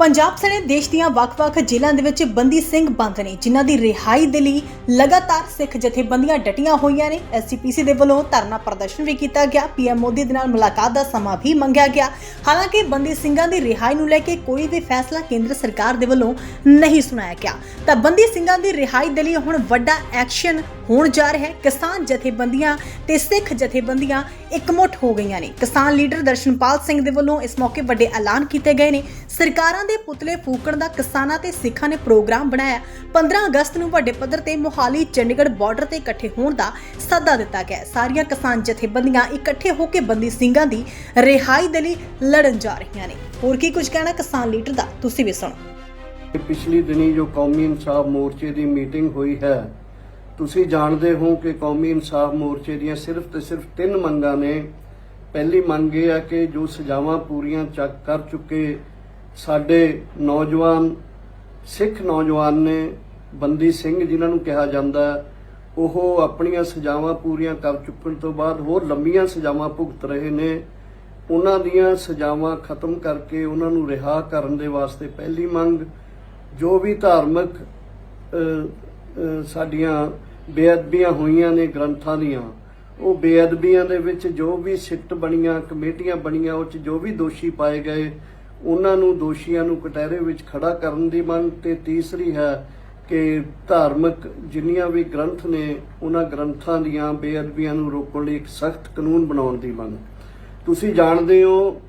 ਪੰਜਾਬ ਸਣੇ ਦੇਸ਼ ਦੀਆਂ ਵੱਖ-ਵੱਖ ਜ਼ਿਲ੍ਹਿਆਂ ਦੇ ਵਿੱਚ ਬੰਦੀ ਸਿੰਘ ਬੰਦ ਨੇ, ਜਿਨ੍ਹਾਂ ਦੀ ਰਿਹਾਈ ਦੇ ਲਈ ਲਗਾਤਾਰ ਸਿੱਖ ਜਥੇਬੰਦੀਆਂ ਡਟੀਆਂ ਹੋਈਆਂ ਨੇ। ਐਸਜੀਪੀਸੀ ਦੇ ਵੱਲੋਂ ਧਰਨਾ ਪ੍ਰਦਰਸ਼ਨ ਵੀ ਕੀਤਾ ਗਿਆ। ਪੀਐਮ ਮੋਦੀ ਦੇ ਨਾਲ ਮੁਲਾਕਾਤ ਦਾ ਸਮਾਂ ਵੀ ਮੰਗਿਆ ਗਿਆ। ਹਾਲਾਂਕਿ ਬੰਦੀ ਸਿੰਘਾਂ ਦੀ ਰਿਹਾਈ ਨੂੰ ਲੈ ਕੇ ਕੋਈ ਵੀ ਫੈਸਲਾ ਕੇਂਦਰ ਸਰਕਾਰ ਦੇ ਵੱਲੋਂ ਨਹੀਂ ਸੁਣਾਇਆ ਗਿਆ। ਤਾਂ ਬੰਦੀ ਸਿੰਘਾਂ ਦੀ ਰਿਹਾਈ ਦੇ ਲਈ ਹੁਣ ਵੱਡਾ ਐਕਸ਼ਨ ਹੋਣ ਜਾ ਰਿਹਾ ਹੈ। ਕਿਸਾਨ ਜਥੇਬੰਦੀਆਂ ਤੇ ਸਿੱਖ ਜਥੇਬੰਦੀਆਂ ਇਕਮੁੱਠ ਹੋ ਗਈਆਂ ਨੇ। ਕਿਸਾਨ ਲੀਡਰ ਦਰਸ਼ਨਪਾਲ ਸਿੰਘ ਦੇ ਵੱਲੋਂ ਇਸ ਮੌਕੇ ਵੱਡੇ ਐਲਾਨ ਕੀਤੇ ਗਏ ਨੇ। ਸਰਕਾਰਾਂ ਦੇ ਪੁਤਲੇ ਫੂਕਣ ਦਾ ਕਿਸਾਨਾਂ ਤੇ ਸਿੱਖਾਂ ਨੇ ਪ੍ਰੋਗਰਾਮ ਬਣਾਇਆ। 15 ਅਗਸਤ ਨੂੰ ਵੱਡੇ ਪੱਧਰ ਤੇ ਮੋਹਾਲੀ, ਚੰਡੀਗੜ੍ਹ ਬਾਰਡਰ ਤੇ ਇਕੱਠੇ ਹੋਣ ਦਾ ਸੱਦਾ ਦਿੱਤਾ ਗਿਆ। ਸਾਰੀਆਂ ਕਿਸਾਨ ਜਥੇਬੰਦੀਆਂ ਇਕੱਠੇ ਹੋ ਕੇ ਬੰਦੀ ਸਿੰਘਾਂ ਦੀ ਰਿਹਾਈ ਦੇ ਲਈ ਲੜਨ ਜਾ ਰਹੀਆਂ ਨੇ। ਹੋਰ ਕੀ ਕੁਝ ਕਹਿਣਾ ਕਿਸਾਨ ਲੀਡਰ ਦਾ? ਤੁਸੀਂ ਵੀ ਸੁਣੋ। ਪਿਛਲੀ ਦਿਨੀ ਜੋ ਕੌਮੀ ਇਨਸਾਫ ਮੋਰਚੇ ਦੀ ਮੀਟਿੰਗ ਹੋਈ ਹੈ, ਤੁਸੀਂ ਜਾਣਦੇ ਹੋ ਕਿ ਕੌਮੀ ਇਨਸਾਫ ਮੋਰਚੇ ਦੀਆਂ ਸਿਰਫ ਤੇ ਸਿਰਫ ਤਿੰਨ ਮੰਗਾਂ ਨੇ। ਪਹਿਲੀ ਮੰਗ ਇਹ ਆ ਕਿ ਜੋ ਸਜ਼ਾਵਾਂ ਪੂਰੀਆਂ ਚੱਕ ਕਰ ਚੁੱਕੇ ਸਾਡੇ ਨੌਜਵਾਨ, ਸਿੱਖ ਨੌਜਵਾਨ ਨੇ ਬੰਦੀ ਸਿੰਘ ਜਿਨ੍ਹਾਂ ਨੂੰ ਕਿਹਾ ਜਾਂਦਾ ਉਹ ਆਪਣੀਆਂ ਸਜ਼ਾਵਾਂ ਪੂਰੀਆਂ ਕਰ ਚੁੱਕਣ ਤੋਂ ਬਾਅਦ ਹੋਰ ਲੰਬੀਆਂ ਸਜ਼ਾਵਾਂ ਭੁਗਤ ਰਹੇ ਨੇ। ਉਹਨਾਂ ਦੀਆਂ ਸਜ਼ਾਵਾਂ ਖਤਮ ਕਰਕੇ ਉਹਨਾਂ ਨੂੰ ਰਿਹਾ ਕਰਨ ਦੇ ਵਾਸਤੇ ਪਹਿਲੀ ਮੰਗ, ਜੋ ਵੀ ਧਾਰਮਿਕ ਸਾਡੀਆਂ ਬੇਅਦਬੀਆਂ ਹੋਈਆਂ ਨੇ ਗ੍ਰੰਥਾਂ ਦੀਆਂ, ਉਹ ਬੇਅਦਬੀਆਂ ਦੇ ਵਿੱਚ ਜੋ ਵੀ ਸਿੱਟ ਬਣੀਆਂ, ਕਮੇਟੀਆਂ ਬਣੀਆਂ, ਉਹ ਚ ਜੋ ਵੀ ਦੋਸ਼ੀ ਪਾਏ ਗਏ ਉਹਨਾਂ ਨੂੰ ਦੋਸ਼ੀਆਂ ਨੂੰ ਕਟਹਿਰੇ ਵਿੱਚ ਖੜਾ ਕਰਨ ਦੀ ਮੰਗ ਤੇ ਤੀਸਰੀ ਹੈ ਕਿ ਧਾਰਮਿਕ ਜਿੰਨੀਆਂ ਵੀ ਗ੍ਰੰਥ ਨੇ, ਉਹਨਾਂ ਗ੍ਰੰਥਾਂ ਦੀਆਂ ਬੇਅਦਬੀਆਂ ਨੂੰ ਰੋਕਣ ਲਈ ਇੱਕ ਸਖਤ ਕਾਨੂੰਨ ਬਣਾਉਣ ਦੀ ਮੰਗ। ਤੁਸੀਂ ਜਾਣਦੇ ਹੋ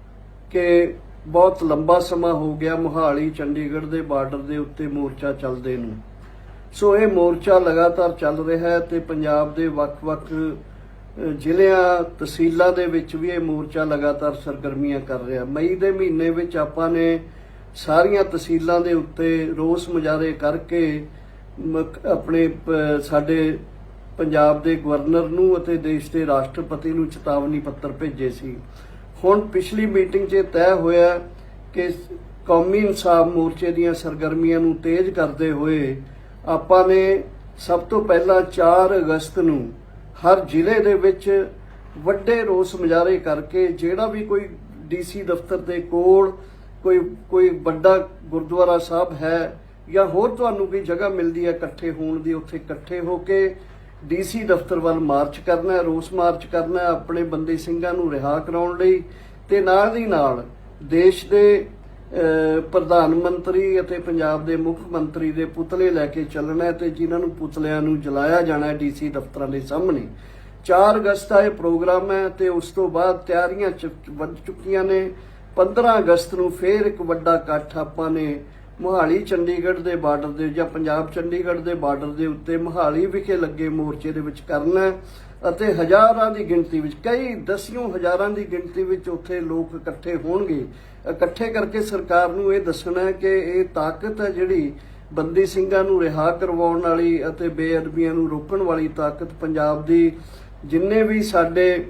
ਕਿ ਬਹੁਤ ਲੰਬਾ ਸਮਾਂ ਹੋ ਗਿਆ ਮੁਹਾਲੀ, ਚੰਡੀਗੜ੍ਹ ਦੇ ਬਾਰਡਰ ਦੇ ਉੱਤੇ ਮੋਰਚਾ ਚੱਲਦੇ ਨੂੰ। ਸੋ ਇਹ ਮੋਰਚਾ ਲਗਾਤਾਰ ਚੱਲ ਰਿਹਾ ਹੈ ਤੇ ਪੰਜਾਬ ਦੇ ਵੱਖ-ਵੱਖ ਜ਼ਿਲ੍ਹਿਆਂ ਤਹਿਸੀਲਾਂ ਦੇ ਵਿੱਚ ਵੀ ਇਹ ਮੋਰਚਾ ਲਗਾਤਾਰ ਸਰਗਰਮੀਆਂ ਕਰ ਰਿਹਾ। ਮਈ ਦੇ ਮਹੀਨੇ ਵਿੱਚ ਆਪਾਂ ਨੇ ਸਾਰੀਆਂ ਤਹਿਸੀਲਾਂ ਦੇ ਉੱਤੇ ਰੋਸ ਮੁਜ਼ਾਹਰੇ ਕਰਕੇ ਆਪਣੇ ਸਾਡੇ ਪੰਜਾਬ ਦੇ ਗਵਰਨਰ ਨੂੰ ਅਤੇ ਦੇਸ਼ ਦੇ ਰਾਸ਼ਟਰਪਤੀ ਨੂੰ ਚੇਤਾਵਨੀ ਪੱਤਰ ਭੇਜੇ ਸੀ। ਹੁਣ ਪਿਛਲੀ ਮੀਟਿੰਗ 'ਚ ਇਹ ਤੈਅ ਹੋਇਆ ਕਿ ਕੌਮੀ ਇਨਸਾਫ ਮੋਰਚੇ ਦੀਆਂ ਸਰਗਰਮੀਆਂ ਨੂੰ ਤੇਜ਼ ਕਰਦੇ ਹੋਏ ਆਪਾਂ ਨੇ ਸਭ ਤੋਂ ਪਹਿਲਾਂ 4 ਅਗਸਤ ਨੂੰ ਹਰ ਜ਼ਿਲ੍ਹੇ ਦੇ ਵਿੱਚ ਵੱਡੇ ਰੋਸ ਮੁਜ਼ਾਹਰੇ ਕਰਕੇ ਜਿਹੜਾ ਵੀ ਕੋਈ ਡੀਸੀ ਦਫ਼ਤਰ ਦੇ ਕੋਲ ਕੋਈ ਕੋਈ ਵੱਡਾ ਗੁਰਦੁਆਰਾ ਸਾਹਿਬ ਹੈ ਜਾਂ ਹੋਰ ਤੁਹਾਨੂੰ ਕੋਈ ਜਗ੍ਹਾ ਮਿਲਦੀ ਹੈ ਇਕੱਠੇ ਹੋਣ ਦੀ, ਉੱਥੇ ਇਕੱਠੇ ਹੋ ਕੇ ਡੀਸੀ ਦਫ਼ਤਰ ਵੱਲ ਮਾਰਚ ਕਰਨਾ ਹੈ, ਰੋਸ ਮਾਰਚ ਕਰਨਾ ਹੈ ਆਪਣੇ ਬੰਦੀ ਸਿੰਘਾਂ ਨੂੰ ਰਿਹਾ ਕਰਾਉਣ ਲਈ ਤੇ ਨਾਲ ਦੀ ਨਾਲ ਦੇਸ਼ ਦੇ ਪ੍ਰਧਾਨ ਮੰਤਰੀ ਅਤੇ ਪੰਜਾਬ ਦੇ ਮੁੱਖ ਮੰਤਰੀ ਦੇ ਪੁਤਲੇ ਲੈ ਕੇ ਚੱਲਣਾ ਹੈ ਤੇ ਜਿਨ੍ਹਾਂ ਨੂੰ ਪੁਤਲਿਆਂ ਨੂੰ ਜਲਾਇਆ ਜਾਣਾ ਹੈ ਡੀਸੀ ਦਫ਼ਤਰਾਂ ਦੇ ਸਾਹਮਣੇ। 4 ਅਗਸਤ ਦਾ ਇਹ ਪ੍ਰੋਗਰਾਮ ਹੈ ਤੇ ਉਸ ਤੋਂ ਬਾਅਦ ਤਿਆਰੀਆਂ ਵੱਧ ਚੁੱਕੀਆਂ ਨੇ। 15 ਅਗਸਤ ਨੂੰ ਫੇਰ ਇੱਕ ਵੱਡਾ ਇਕੱਠ ਆਪਾਂ ਨੇ ਮੋਹਾਲੀ ਚੰਡੀਗੜ੍ਹ ਦੇ ਬਾਰਡਰ ਦੇ ਜਾਂ ਪੰਜਾਬ ਚੰਡੀਗੜ੍ਹ ਦੇ ਬਾਰਡਰ ਦੇ ਉੱਤੇ ਮੋਹਾਲੀ ਵਿਖੇ ਲੱਗੇ ਮੋਰਚੇ ਦੇ ਵਿੱਚ ਕਰਨਾ ਅਤੇ ਹਜ਼ਾਰਾਂ ਦੀ ਗਿਣਤੀ ਵਿੱਚ, ਕਈ ਦਸਿयों ਹਜ਼ਾਰਾਂ ਦੀ ਗਿਣਤੀ ਵਿੱਚ ਉੱਥੇ ਲੋਕ ਇਕੱਠੇ ਹੋਣਗੇ। ਇਕੱਠੇ ਕਰਕੇ ਸਰਕਾਰ ਨੂੰ ਇਹ ਦੱਸਣਾ ਹੈ ਕਿ ਇਹ ਤਾਕਤ ਹੈ ਜਿਹੜੀ ਬੰਦੀ ਸਿੰਘਾਂ ਨੂੰ ਰਿਹਾ ਕਰਵਾਉਣ ਵਾਲੀ ਅਤੇ ਬੇਅਦਬੀਆਂ ਨੂੰ ਰੋਕਣ ਵਾਲੀ ਤਾਕਤ ਪੰਜਾਬ ਦੀ, ਜਿੰਨੇ ਵੀ ਸਾਡੇ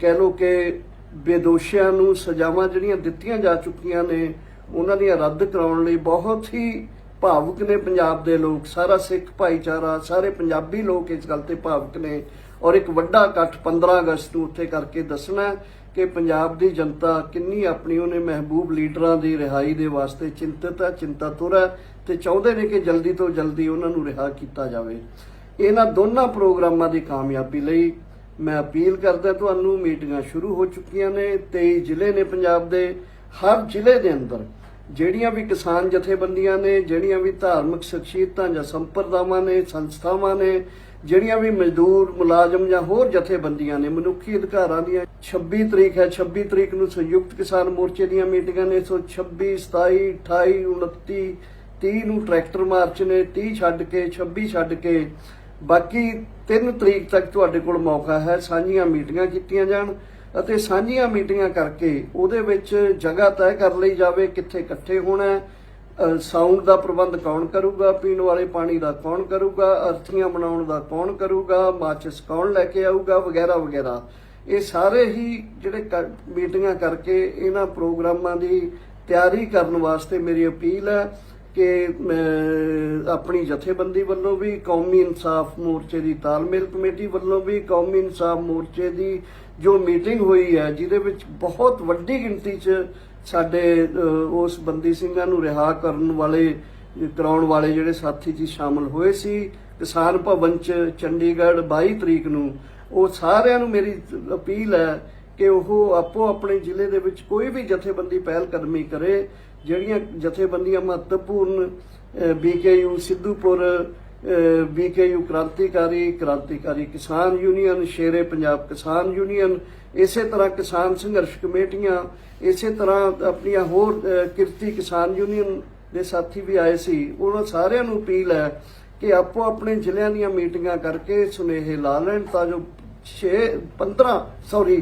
ਕਹਿ ਲੋ ਕਿ ਬੇਦੋਸ਼ੀਆਂ ਨੂੰ ਸਜ਼ਾਵਾਂ ਜਿਹੜੀਆਂ ਦਿੱਤੀਆਂ ਜਾ ਚੁੱਕੀਆਂ ਨੇ ਉਹਨਾਂ ਦੀਆਂ ਰੱਦ ਕਰਾਉਣ ਲਈ ਬਹੁਤ ਹੀ ਭਾਵੁਕ ਨੇ ਪੰਜਾਬ ਦੇ ਲੋਕ, ਸਾਰਾ ਸਿੱਖ ਭਾਈਚਾਰਾ, ਸਾਰੇ ਪੰਜਾਬੀ ਲੋਕ ਇਸ ਗੱਲ ਤੇ ਭਾਵੁਕ ਨੇ। ਔਰ ਇੱਕ ਵੱਡਾ ਇਕੱਠ 15 ਅਗਸਤ ਨੂੰ ਉੱਥੇ ਕਰਕੇ ਦੱਸਣਾ ਕਿ ਪੰਜਾਬ ਦੀ ਜਨਤਾ ਕਿੰਨੀ ਆਪਣੀ ਉਹਨੇ ਮਹਿਬੂਬ ਲੀਡਰਾਂ ਦੀ ਰਿਹਾਈ ਦੇ ਵਾਸਤੇ ਚਿੰਤਤ ਹੈ, ਚਿੰਤਾਤੁਰ ਹੈ ਤੇ ਚਾਹੁੰਦੇ ਨੇ ਕਿ ਜਲਦੀ ਤੋਂ ਜਲਦੀ ਉਹਨਾਂ ਨੂੰ ਰਿਹਾ ਕੀਤਾ ਜਾਵੇ। ਇਹਨਾਂ ਦੋਨਾਂ ਪ੍ਰੋਗਰਾਮਾਂ ਦੀ ਕਾਮਯਾਬੀ ਲਈ ਮੈਂ ਅਪੀਲ ਕਰਦਾ, ਤੁਹਾਨੂੰ ਮੀਟਿੰਗਾਂ ਸ਼ੁਰੂ ਹੋ ਚੁੱਕੀਆਂ ਨੇ 23 ਜ਼ਿਲ੍ਹੇ ਨੇ ਪੰਜਾਬ ਦੇ। ਹਰ ਜ਼ਿਲ੍ਹੇ ਦੇ ਅੰਦਰ ਜਿਹੜੀਆਂ ਵੀ ਕਿਸਾਨ ਜਥੇਬੰਦੀਆਂ ਨੇ, ਜਿਹੜੀਆਂ ਵੀ ਧਾਰਮਿਕ ਸ਼ਖਸੀਅਤਾਂ ਜਾਂ ਸੰਪਰਦਾਵਾਂ ਨੇ, ਸੰਸਥਾਵਾਂ ਨੇ, ਜਿਹੜੀਆਂ ਵੀ ਮਜ਼ਦੂਰ, ਮੁਲਾਜ਼ਮ ਜਾਂ ਹੋਰ ਜਥੇਬੰਦੀਆਂ ਨੇ, ਮਨੁੱਖੀ ਅਧਿਕਾਰਾਂ ਦੀਆਂ 26 ਤਰੀਕ ਹੈ 26 ਤਰੀਕ ਨੂੰ ਸੰਯੁਕਤ ਕਿਸਾਨ ਮੋਰਚੇ ਦੀਆਂ ਮੀਟਿੰਗਾਂ ਨੇ, ਸੋ 26 27 28 29 30 ਨੂੰ ਟਰੈਕਟਰ ਮਾਰਚ ਨੇ 30 ਛੱਡ ਕੇ 26 ਛੱਡ ਕੇ, ਬਾਕੀ 3 ਤਰੀਕ ਤੱਕ ਤੁਹਾਡੇ ਕੋਲ ਮੌਕਾ ਹੈ, ਸਾਂਝੀਆਂ ਮੀਟਿੰਗਾਂ ਕੀਤੀਆਂ ਜਾਣ। ਅਤੇ ਸਾਂਝੀਆਂ ਮੀਟਿੰਗਾਂ ਕਰਕੇ ਉਹਦੇ ਵਿੱਚ ਜਗ੍ਹਾ ਤੈਅ ਕਰ ਲਈ ਜਾਵੇ ਕਿੱਥੇ ਇਕੱਠੇ ਹੋਣਾ ਹੈ। ਸਾਊਂਡ ਦਾ ਪ੍ਰਬੰਧ ਕੌਣ ਕਰੂਗਾ? ਪੀਣ ਵਾਲੇ ਪਾਣੀ ਦਾ ਕੌਣ ਕਰੂਗਾ? ਅਰਥੀਆਂ ਬਣਾਉਣ ਦਾ ਕੌਣ ਕਰੂਗਾ? ਮਾਚਿਸ ਕੌਣ ਲੈ ਕੇ ਆਊਗਾ? ਵਗੈਰਾ ਵਗੈਰਾ। ਇਹ ਸਾਰੇ ਹੀ ਜਿਹੜੇ ਮੀਟਿੰਗਾਂ ਕਰਕੇ ਇਹਨਾਂ ਪ੍ਰੋਗਰਾਮਾਂ ਦੀ ਤਿਆਰੀ ਕਰਨ ਵਾਸਤੇ ਮੇਰੀ ਅਪੀਲ ਹੈ ਕਿ ਆਪਣੀ ਜਥੇਬੰਦੀ ਵੱਲੋਂ ਵੀ ਕੌਮੀ ਇਨਸਾਫ ਮੋਰਚੇ ਦੀ ਤਾਲਮੇਲ ਕਮੇਟੀ ਵੱਲੋਂ ਵੀ ਕੌਮੀ ਇਨਸਾਫ ਮੋਰਚੇ ਦੀ ਜੋ ਮੀਟਿੰਗ ਹੋਈ ਹੈ, ਜਿਹਦੇ ਵਿੱਚ ਬਹੁਤ ਵੱਡੀ ਗਿਣਤੀ 'ਚ ਸਾਡੇ ਉਸ ਬੰਦੀ ਸਿੰਘਾਂ ਨੂੰ ਰਿਹਾ ਕਰਨ ਵਾਲੇ, ਕਰਾਉਣ ਵਾਲੇ ਜਿਹੜੇ ਸਾਥੀ ਜੀ ਸ਼ਾਮਲ ਹੋਏ ਸੀ, ਕਿਸਾਨ ਭਵਨ ਚ ਚੰਡੀਗੜ੍ਹ 22 ਤਰੀਕ ਨੂੰ, ਉਹ ਸਾਰਿਆਂ ਨੂੰ ਮੇਰੀ ਅਪੀਲ ਹੈ ਕਿ ਉਹ ਆਪੋ ਆਪਣੇ ਜ਼ਿਲ੍ਹੇ ਦੇ ਵਿੱਚ ਕੋਈ ਵੀ ਜਥੇਬੰਦੀ ਪਹਿਲ ਕਦਮੀ ਕਰੇ, ਜਿਹੜੀਆਂ ਜਥੇਬੰਦੀਆਂ ਮਹੱਤਵਪੂਰਨ ਬੀਕੇਯੂ ਸਿੱਧੂਪੁਰ ਬੀਕੇਯੂ ਕ੍ਰਾਂਤੀਕਾਰੀ ਕ੍ਰਾਂਤੀਕਾਰੀ ਕਿਸਾਨ ਯੂਨੀਅਨ, ਸ਼ੇਰੇ ਪੰਜਾਬ ਕਿਸਾਨ ਯੂਨੀਅਨ, ਇਸੇ ਤਰ੍ਹਾਂ ਕਿਸਾਨ ਸੰਘਰਸ਼ ਕਮੇਟੀਆਂ, ਇਸੇ ਤਰ੍ਹਾਂ ਆਪਣੀਆਂ ਹੋਰ ਕਿਰਤੀ ਕਿਸਾਨ ਯੂਨੀਅਨ ਦੇ ਸਾਥੀ ਵੀ ਆਏ ਸੀ। ਉਹਨਾਂ ਸਾਰਿਆਂ ਨੂੰ ਅਪੀਲ ਹੈ ਕਿ ਆਪੋ ਆਪਣੇ ਜ਼ਿਲ੍ਹਿਆਂ ਦੀਆਂ ਮੀਟਿੰਗਾਂ ਕਰਕੇ ਸੁਨੇਹੇ ਲਾ ਲੈਣ ਤਾਂ ਜੋ 6 15 ਸੌਰੀ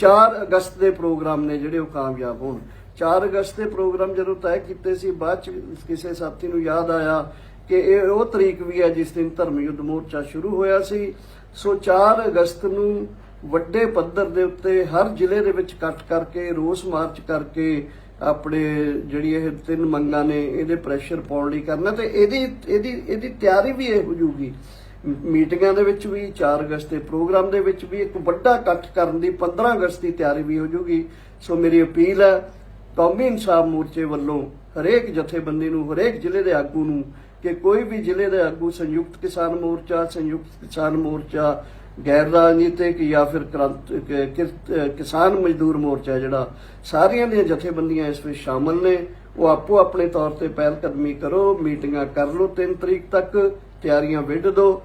4 ਅਗਸਤ ਦੇ ਪ੍ਰੋਗਰਾਮ ਨੇ ਜਿਹੜੇ ਉਹ ਕਾਮਯਾਬ ਹੋਣ। 4 ਅਗਸਤ ਦੇ ਪ੍ਰੋਗਰਾਮ ਜਦੋਂ ਤੈਅ ਕੀਤੇ ਸੀ, ਬਾਅਦ ਚ ਕਿਸੇ ਸਾਥੀ ਨੂੰ ਯਾਦ ਆਇਆ ਕਿ ਇਹ ਉਹ ਤਰੀਕ ਵੀ ਹੈ ਜਿਸ ਦਿਨ ਧਰਮ ਯੁੱਧ ਮੋਰਚਾ ਸ਼ੁਰੂ ਹੋਇਆ ਸੀ। ਸੋ 4 ਅਗਸਤ ਨੂੰ ਵੱਡੇ ਪੱਧਰ ਦੇ ਉੱਤੇ ਹਰ ਜ਼ਿਲ੍ਹੇ ਦੇ ਵਿੱਚ ਇਕੱਠ ਕਰਕੇ, ਰੋਸ ਮਾਰਚ ਕਰਕੇ ਆਪਣੇ ਜਿਹੜੀ ਇਹ ਤਿੰਨ ਮੰਗਾਂ ਨੇ, ਇਹਦੇ ਪ੍ਰੈਸ਼ਰ ਪਾਉਣ ਲਈ ਕਰਨਾ ਤੇ ਇਹਦੀ ਇਹਦੀ ਇਹਦੀ ਤਿਆਰੀ ਵੀ ਇਹ ਹੋ ਮੀਟਿੰਗਾਂ ਦੇ ਵਿੱਚ ਵੀ 4 ਅਗਸਤ ਦੇ ਪ੍ਰੋਗਰਾਮ ਦੇ ਵਿੱਚ ਵੀ ਇੱਕ ਵੱਡਾ ਇਕੱਠ ਕਰਨ ਦੀ 15 ਅਗਸਤ ਦੀ ਤਿਆਰੀ ਵੀ ਹੋ ਜੂਗੀ। ਸੋ ਮੇਰੀ ਅਪੀਲ ਹੈ ਕੌਮੀ ਇਨਸਾਫ ਮੋਰਚੇ ਵੱਲੋਂ ਹਰੇਕ ਜਥੇਬੰਦੀ ਨੂੰ, ਹਰੇਕ ਜ਼ਿਲ੍ਹੇ ਦੇ ਆਗੂ ਨੂੰ ਕਿ ਕੋਈ ਵੀ ਜ਼ਿਲ੍ਹੇ ਦੇ ਆਗੂ ਸੰਯੁਕਤ ਕਿਸਾਨ ਮੋਰਚਾ, ਸੰਯੁਕਤ ਕਿਸਾਨ ਮੋਰਚਾ, ਗੈਰ ਰਾਜਨੀਤਿਕ ਜਾਂ ਫਿਰ ਕ੍ਰਾਂਤ ਕਿਸਾਨ ਮਜ਼ਦੂਰ ਮੋਰਚਾ ਜਿਹੜਾ, ਸਾਰੀਆਂ ਦੀਆਂ ਜਥੇਬੰਦੀਆਂ ਇਸ ਵਿੱਚ ਸ਼ਾਮਲ ਨੇ। ਉਹ ਆਪੋ ਆਪਣੇ ਤੌਰ ਤੇ ਪਹਿਲ ਕਦਮੀ ਕਰੋ, ਮੀਟਿੰਗਾਂ ਕਰ ਲਓ 3 ਤਰੀਕ ਤੱਕ ਤਿਆਰੀਆਂ ਵਿੱਢ ਦਿਓ